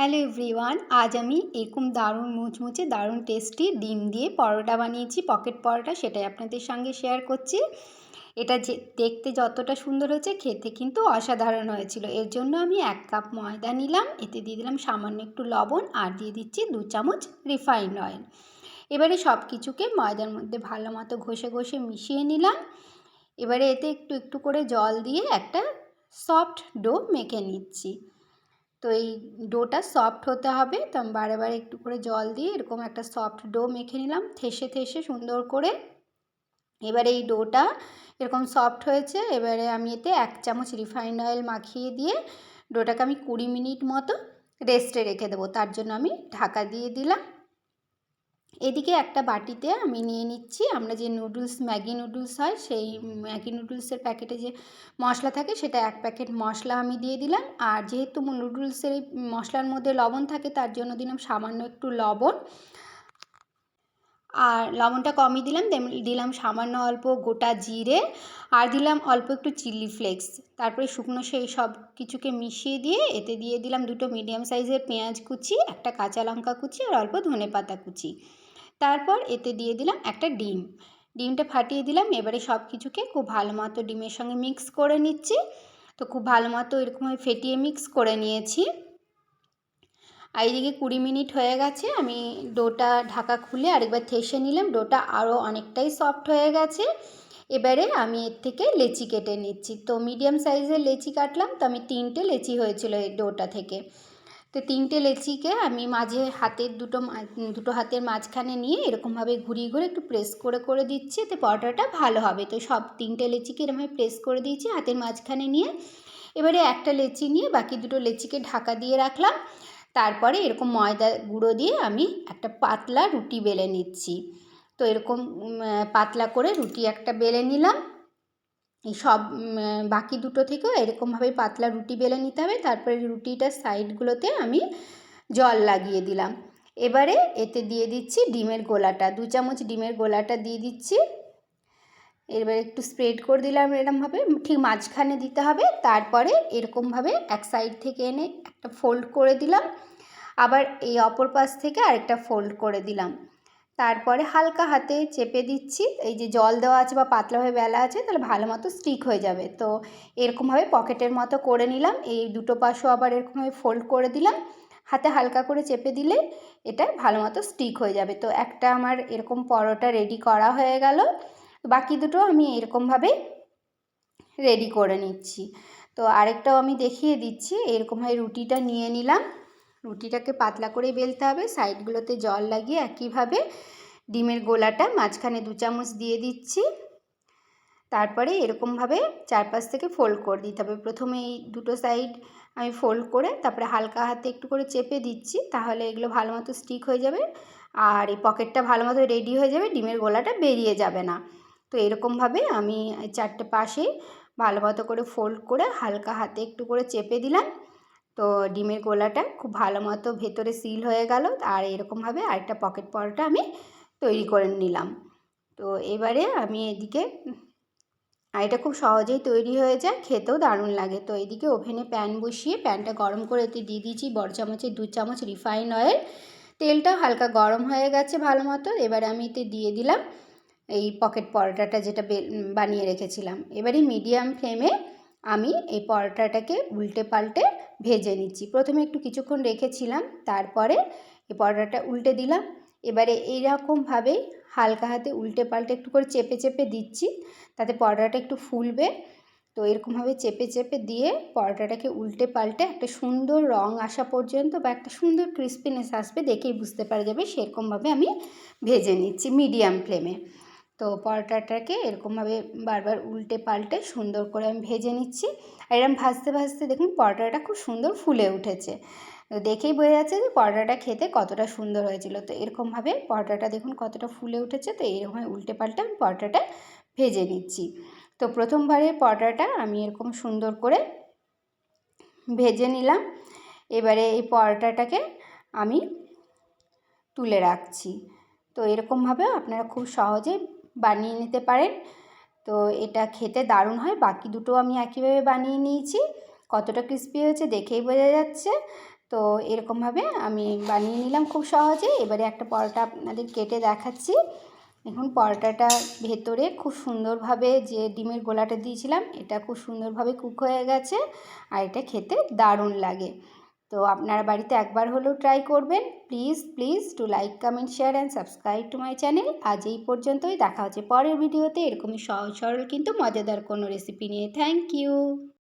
Hello everyone আজ আমি এরকম দারুণ মুচমুচে, দারুণ টেস্টি ডিম দিয়ে পরোটা বানিয়েছি পকেট পরোটা সেটাই আপনাদের সঙ্গে শেয়ার করছি। এটা যে দেখতে যতটা সুন্দর হয়েছে, খেতে কিন্তু অসাধারণ হয়েছিল। এর জন্য আমি এক কাপ ময়দা নিলাম, এতে দিয়ে দিলাম সামান্য একটু লবণ আর দিয়ে দিচ্ছি দু চামচ রিফাইন্ড অয়েল এবারে সব কিছুকে ময়দার মধ্যে ভালো মতো ঘষে ঘষে মিশিয়ে নিলাম। এবারে এতে একটু একটু করে জল দিয়ে একটা সফট ডো মেখে নিচ্ছি। তো এই ডোটা সফট হতে হবে। তো আমি বারে বারে একটু করে জল দিয়ে এরকম একটা সফট ডো মেখে নিলাম। থেসে থেসে সুন্দর করে এবারে এই ডোটা এরকম সফট হয়েছে। এবারে আমি এতে এক চামচ রিফাইন্ড অয়েল মাখিয়ে দিয়ে ডোটাকে আমি কুড়ি মিনিট মতো রেস্টে রেখে দেবো। তার জন্য আমি ঢাকা দিয়ে দিলাম। এদিকে একটা বাটিতে আমি নিয়ে নিচ্ছি। আমরা যে নুডলস, ম্যাগি নুডলস হয়, সেই ম্যাগি নুডলসের প্যাকেটে যে মশলা থাকে, সেটা এক প্যাকেট মশলা আমি দিয়ে দিলাম। আর যেহেতু নুডলসের এই মশলার মধ্যে লবণ থাকে, তার জন্য দিলাম সামান্য একটু লবণ। আর লবণটা কমই দিলাম দিলাম সামান্য অল্প গোটা জিরে আর দিলাম অল্প একটু চিলি ফ্লেক্স। তারপরে শুকনো সেই সব কিছুকে মিশিয়ে দিয়ে এতে দিয়ে দিলাম দুটো মিডিয়াম সাইজের পেঁয়াজ কুচি, একটা কাঁচা লঙ্কা কুচি আর অল্প ধনে পাতা কুচি। তারপর এতে দিয়ে দিলাম একটা ডিম। ডিমটা ফাটিয়ে দিলাম, এবারে সব কিছুকে খুব ভালো মতো ডিমের সঙ্গে মিক্স করে নিচ্ছি। তো খুব ভালো মতো এরকমভাবে ফেটিয়ে মিক্স করে নিয়েছি। আর এইদিকে কুড়ি মিনিট হয়ে গেছে, আমি ডোটা ঢাকা খুলে আরেকবার থেসে নিলাম। ডোটা আরও অনেকটাই সফট হয়ে গেছে। এবারে আমি এর থেকে লেচি কেটে নিচ্ছি। তো মিডিয়াম সাইজের লেচি কাটলাম, তো আমি তিনটে লেচি হয়েছিল এই ডোটা থেকে। তো তিনটে লেচিকে আমি মাঝে হাতের দুটো দুটো হাতের মাঝখানে নিয়ে এরকমভাবে ঘুরিয়ে ঘুরে একটু প্রেস করে করে দিচ্ছি। এতে পরোটাটা ভালো হবে। তো সব তিনটে লেচিকে এরকমভাবে প্রেস করে দিয়েছি হাতের মাঝখানে নিয়ে। এবারে একটা লেচি নিয়ে বাকি দুটো লেচিকে ঢাকা দিয়ে রাখলাম। তারপরে এরকম ময়দা গুঁড়ো দিয়ে আমি একটা পাতলা রুটি বেলে নিচ্ছি। তো এরকম পাতলা করে রুটি একটা বেলে নিলাম। এই সব বাকি দুটো থেকেও এরকমভাবে পাতলা রুটি বেলে নিতে হবে। তারপরে রুটিটার সাইডগুলোতে আমি জল লাগিয়ে দিলাম। এবারে এতে দিয়ে দিচ্ছি ডিমের গোলাটা। দু চামচ ডিমের গোলাটা দিয়ে দিচ্ছি। এবার একটু স্প্রেড করে দিলাম এরকমভাবে। ঠিক মাঝখানে দিতে হবে। তারপরে এরকমভাবে এক সাইড থেকে এনে একটা ফোল্ড করে দিলাম। আবার এই অপর পাশ থেকে আরেকটা ফোল্ড করে দিলাম। তারপরে হালকা হাতে চেপে দিচ্ছি। এই যে জল দেওয়া আছে বা পাতলাভাবে বেলা আছে, তাহলে ভালো মতো স্টিক হয়ে যাবে। তো এরকমভাবে পকেটের মতো করে নিলাম। এই দুটো পাশও আবার এরকমভাবে ফোল্ড করে দিলাম। হাতে হালকা করে চেপে দিলে এটা ভালো মতো স্টিক হয়ে যাবে। তো একটা আমার এরকম পরোটা রেডি করা হয়ে গেল। বাকি দুটো আমি এরকমভাবে রেডি করে নিচ্ছি। তো আরেকটাও আমি দেখিয়ে দিচ্ছি। এরকমভাবে রুটিটা নিয়ে নিলাম। রুটিটাকে পাতলা করে বেলতে হবে। সাইডগুলোতে জল লাগিয়ে একইভাবে ডিমের গোলাটা মাঝখানে দু চামচ দিয়ে দিচ্ছি। তারপরে এরকমভাবে চারপাশ থেকে ফোল্ড করে দিতে হবে। প্রথমে এই দুটো সাইড আমি ফোল্ড করে তারপরে হালকা হাতে একটু করে চেপে দিচ্ছি, তাহলে এগুলো ভালো মতো স্টিক হয়ে যাবে। আর এই পকেটটা ভালো মতো রেডি হয়ে যাবে, ডিমের গোলাটা বেরিয়ে যাবে না। তো এরকমভাবে আমি চারটে পাশে ভালো মতো করে ফোল্ড করে হালকা হাতে একটু করে চেপে দিলাম। তো ডিমের গোলাটা খুব ভালো মতো ভেতরে সিল হয়ে গেল আর এরকমভাবে আরেকটা পকেট পরোটা আমি তৈরি করে নিলাম। তো এবারে আমি এদিকে, আর এটা খুব সহজেই তৈরি হয়ে যায়, খেতেও দারুণ লাগে। তো এদিকে ওভেনে প্যান বসিয়ে প্যানটা গরম করে এতে দিয়ে দিয়েছি বড় চামচের, দু চামচ রিফাইন অয়েল তেলটা হালকা গরম হয়ে গেছে ভালো মতো, এবারে আমি এতে দিয়ে দিলাম এই পকেট পরোটাটা যেটা বানিয়ে রেখেছিলাম। এবারে মিডিয়াম ফ্লেমে আমি এই পরোটাটাকে উল্টে পাল্টে ভেজে নিচ্ছি। প্রথমে একটু কিছুক্ষণ রেখেছিলাম, তারপরে এই পরোটাটা উল্টে দিলাম। এবারে এইরকমভাবে হালকা হাতে উল্টে পাল্টে একটু করে চেপে চেপে দিচ্ছি, তাতে পরোটাটা একটু ফুলবে। তো এরকমভাবে চেপে চেপে দিয়ে পরোটাটাকে উল্টে পাল্টে একটা সুন্দর রং আসা পর্যন্ত বা একটা সুন্দর ক্রিস্পিনেস আসবে দেখেই বুঝতে পারা যাবে সেরকমভাবে আমি ভেজে নিচ্ছি মিডিয়াম ফ্লেমে তো পরোটাটাকে এরকমভাবে বারবার উল্টে পাল্টে সুন্দর করে আমি ভেজে নিচ্ছি। আর এরকম ভাজতে ভাজতে দেখুন পরোটাটা খুব সুন্দর ফুলে উঠেছে। তো দেখেই বোঝা যাচ্ছে যে পরোটাটা খেতে কতটা সুন্দর হয়েছিল। তো এরকমভাবে পরোটাটা দেখুন কতটা ফুলে উঠেছে। তো এরকম উল্টে পাল্টে আমি পরোটাটা ভেজে নিচ্ছি। তো প্রথমবারের পরোটাটা আমি এরকম সুন্দর করে ভেজে নিলাম। এবারে এই পরোটাটাকে আমি তুলে রাখছি। তো এরকমভাবে আপনারা খুব সহজে বানিয়ে নিতে পারেন। তো এটা খেতে দারুণ হয়। বাকি দুটো আমি একইভাবে বানিয়ে নিয়েছি। কতটা ক্রিস্পি হয়েছে দেখেই বোঝা যাচ্ছে। তো এরকমভাবে আমি বানিয়ে নিলাম খুব সহজে। এবারে একটা পরোটা আপনাদের কেটে দেখাচ্ছি। এখন পরোটাটা ভেতরে খুব সুন্দরভাবে যে ডিমের গোলাটা দিয়েছিলাম, এটা খুব সুন্দরভাবে কুক হয়ে গেছে। আর এটা খেতে দারুণ লাগে। তো আপনারা বাড়িতে একবার হলেও ট্রাই করবেন। Please please to like comment share and subscribe to my channel আজ এই পর্যন্তই। দেখা হচ্ছে পরের ভিডিওতে এরকমই সহজ সরল কিন্তু মজাদার কোনো রেসিপি নিয়ে। Thank you